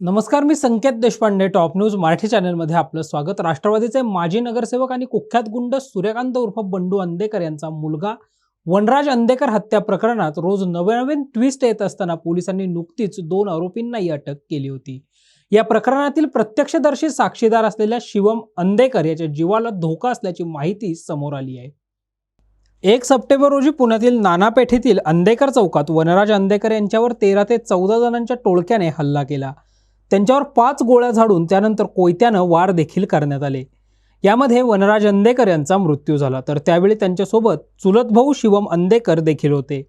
नमस्कार मी Sanket Deshpande top news Marathi चॅनलमध्ये आपलं स्वागत. राष्ट्रवादीचे माजी नगरसेवक आणि कुख्यात गुंड सूर्यकांत उर्फ बंडू अंदेकर यांचा मुलगा वनराज अंदेकर हत्या प्रकरणात रोज नवनवीन ट्विस्ट येत असताना पोलिसांनी नुकतीच दोन आरोपींनाही अटक केली होती. या प्रकरणातील प्रत्यक्षदर्शी साक्षीदार असलेल्या शिवम अंदेकर याच्या जीवाला धोका असल्याची माहिती समोर आली आहे. एक सप्टेंबर रोजी पुण्यातील नानापेठेतील अंदेकर चौकात वनराज अंदेकर यांच्यावर तेरा ते चौदा जणांच्या टोळक्याने हल्ला केला. त्यांच्यावर पाच गोळ्या झाडून त्यानंतर कोयत्यानं वार देखील करण्यात आले. यामध्ये वनराज अंदेकर यांचा मृत्यू झाला. तर त्यावेळी त्यांच्यासोबत चुलत भाऊ शिवम अंदेकर देखील होते.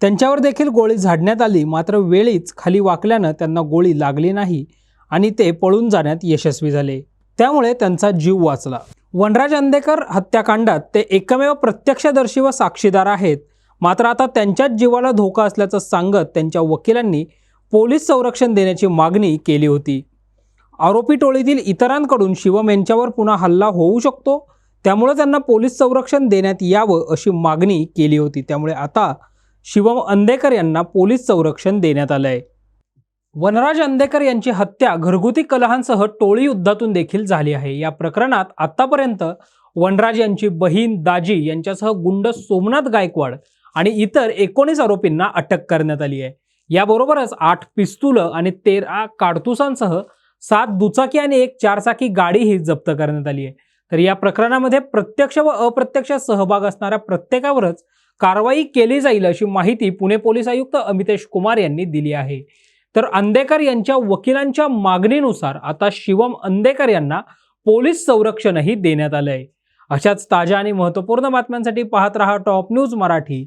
त्यांच्यावर देखील गोळी झाडण्यात आली. मात्र वेळीच खाली वाकल्यानं त्यांना गोळी लागली नाही आणि ते पळून जाण्यात यशस्वी झाले. त्यामुळे त्यांचा जीव वाचला. वनराज अंदेकर हत्याकांडात ते एकमेव प्रत्यक्षदर्शी व साक्षीदार आहेत. मात्र आता त्यांच्याच जीवाला धोका असल्याचं सांगत त्यांच्या वकिलांनी पोलीस संरक्षण देण्याची मागणी केली होती. आरोपी टोळीतील इतरांकडून शिवम यांच्यावर पुन्हा हल्ला होऊ शकतो त्यामुळे त्यांना पोलीस संरक्षण देण्यात यावं अशी मागणी केली होती. त्यामुळे आता शिवम अंदेकर यांना पोलीस संरक्षण देण्यात आलं आहे वनराज अंदेकर यांची हत्या घरगुती कलहांसह टोळी युद्धातून देखील झाली आहे. या प्रकरणात आतापर्यंत वनराज यांची बहीण दाजी यांच्यासह गुंड सोमनाथ गायकवाड आणि इतर एकोणीस आरोपींना अटक करण्यात आली आहे. याबरोबरच आठ पिस्तुलं आणि तेरा काडतुसांसह सात दुचाकी आणि एक चारचाकी गाडीही जप्त करण्यात आली आहे. तर या प्रकरणामध्ये प्रत्यक्ष व अप्रत्यक्ष सहभाग असणाऱ्या प्रत्येकावरच कारवाई केली जाईल अशी माहिती पुणे पोलीस आयुक्त अमितेश कुमार यांनी दिली आहे. तर अंदेकर यांच्या वकिलांच्या मागणीनुसार आता शिवम अंदेकर यांना पोलीस संरक्षणही देण्यात आलं आहे अशाच ताज्या आणि महत्त्वपूर्ण बातम्यांसाठी पाहत रहा टॉप न्यूज मराठी.